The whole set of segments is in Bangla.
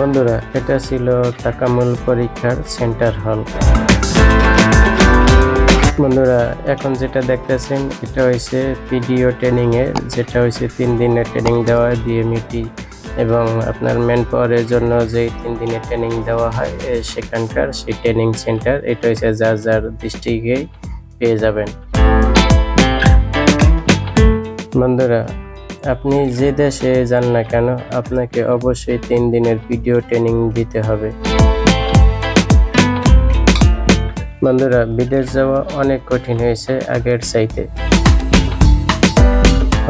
বন্ধুরা, এটা ছিল তাকামুল পরীক্ষার সেন্টার হল। বন্ধুরা, এখন যেটা দেখতেছেন, এটা হয়েছে পিডিও ট্রেনিং এর যেটা হয়েছে তিন দিনের ট্রেনিং দেওয়া হয় বিএমইটি এবং আপনার ম্যান পাওয়ারের জন্য যে তিন দিনের ট্রেনিং দেওয়া হয় সেখানকার সেই ট্রেনিং সেন্টার, এটা হয়েছে যার যার ডিস্ট্রিক্টেই পেয়ে যাবেন। বন্ধুরা আপনি যে দেশে যান না কেন, আপনাকে অবশ্যই তিন দিনের ভিডিও ট্রেনিং দিতে হবে। বন্ধুরা, বিদেশ যাওয়া অনেক কঠিন হয়েছে আগের চাইতে।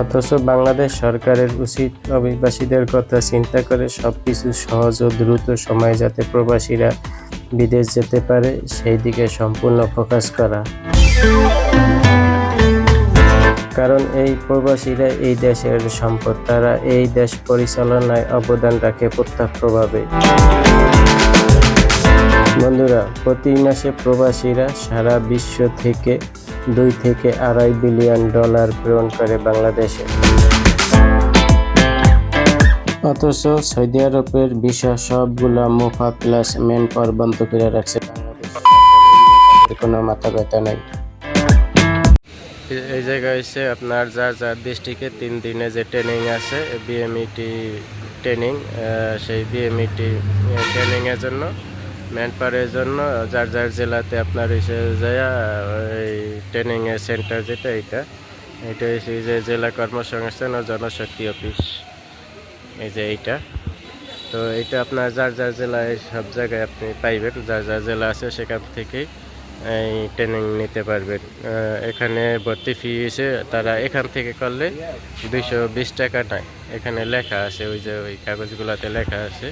অথচ বাংলাদেশ সরকারের উচিত অভিবাসীদের কথা চিন্তা করে সবকিছু সহজ ও দ্রুত সময়ে যাতে প্রবাসীরা বিদেশ যেতে পারে, সেই দিকে সম্পূর্ণ ফোকাস করা। কারণ এই প্রবাসীরা এই দেশের সম্পদ, তারা এই দেশ পরিচালনায় অবদান রাখে প্রত্যক্ষভাবে বন্ধুরা, প্রতি মাসে প্রবাসীরা সারা বিশ্ব থেকে দুই থেকে আড়াই বিলিয়ন ডলার প্রেরণ করে বাংলাদেশে। অথচ সৌদি আরবের ভিসা সবগুলা মুফা প্লাস মেন পাওয়ার বন্ধ করে রাখছে কোনো মাথা ব্যথা নাই। এই জায়গায় হচ্ছে আপনার যার যার ডিস্ট্রিক্টে তিন দিনে যে ট্রেনিং আছে বিএমইটি ট্রেনিং সেই বিএমইটি ট্রেনিংয়ের জন্য ম্যান পাওয়ারের জন্য, যার যার জেলাতে আপনার এসে যায় এই ট্রেনিংয়ের সেন্টার যেটা এইটা এটা হচ্ছে যে জেলা কর্মসংস্থান ও জনশক্তি অফিস, এই যে এইটা। তো এটা আপনার যার যার জেলায় সব জায়গায় আপনি পাইবেন, যার যার জেলা আছে সেখান থেকেই। এই ট্রেনিং নিতে পারবেন এখানে ভর্তি ফি এসে তারা এখান থেকে করলে দুইশো বিশ টাকা নেয়। এখানে লেখা আছে, ওই যে ওই কাগজগুলোতে লেখা আছে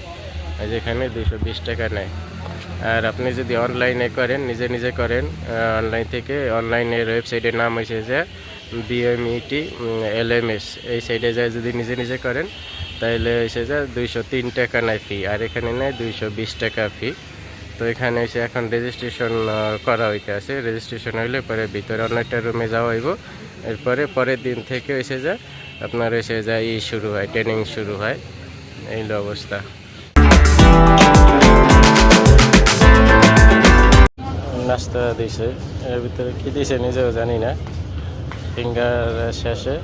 যেখানে দুইশো বিশ টাকা নেয়। আর আপনি যদি অনলাইনে করেন, নিজে নিজে করেন অনলাইন থেকে অনলাইনের ওয়েবসাইটের নাম হয়েছে যে বিএমইটি এলএমএস এই সাইডে যায় যদি নিজে নিজে করেন তাহলে এসে যে দুইশো তিন টাকা নেয় ফি আর এখানে নেয় দুইশো বিশ টাকা ফি তো এখানে এসে এখন রেজিস্ট্রেশন করা হইতে আছে। রেজিস্ট্রেশন হইলে পরে ভিতরে অন্য একটা রুমে যাওয়া হইব। এরপরে পরের দিন থেকে এসে যায় আপনার এসে যায় ই শুরু হয় ট্রেনিং শুরু হয়। এই অবস্থা। নাস্তা দিছে। এর ভিতরে কি দিছে নিজেও জানি না। ফিঙ্গার শেষে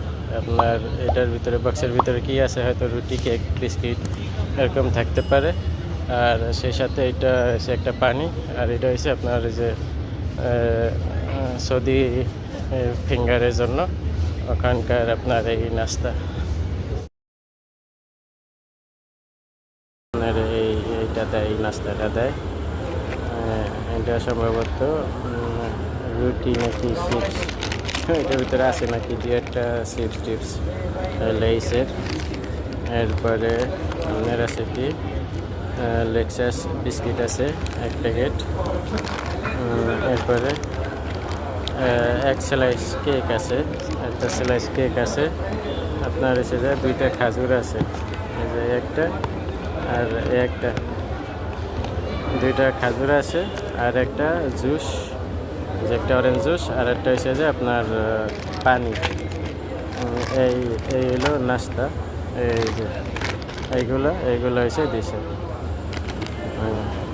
আপনার এটার ভিতরে বক্সের ভিতরে কি আছে, হয়তো রুটি কেক বিস্কিট এরকম থাকতে পারে। আর সেই সাথে এটা হচ্ছে একটা পানি, আর এটা হচ্ছে আপনার যে সৌদি ফিঙ্গারের জন্য ওখানকার আপনার এই নাস্তা। আপনার এই, এইটা দেয়, এই নাস্তাটা দেয়। এটা সম্ভবত রুটি নাকি চিপস। এটার ভিতরে আছে নাকি দু একটা চিপস টিপস, লেইসের। এরপরে আপনার আছে কি? লেক্সাস বিস্কিট আছে, এক প্যাকেট। এরপরে এক স্লাইস কেক আছে, একটা স্লাইস কেক আছে। আপনার এসে যায় দুইটা খাজুর আছে একটা আর একটা। দুইটা খাজুর আছে আর একটা জুস যে একটা অরেঞ্জ জুস আর একটা হচ্ছে যে আপনার পানি। এই এই হলো নাস্তা, এই যে, এইগুলো এইগুলো হচ্ছে দিছে 嗯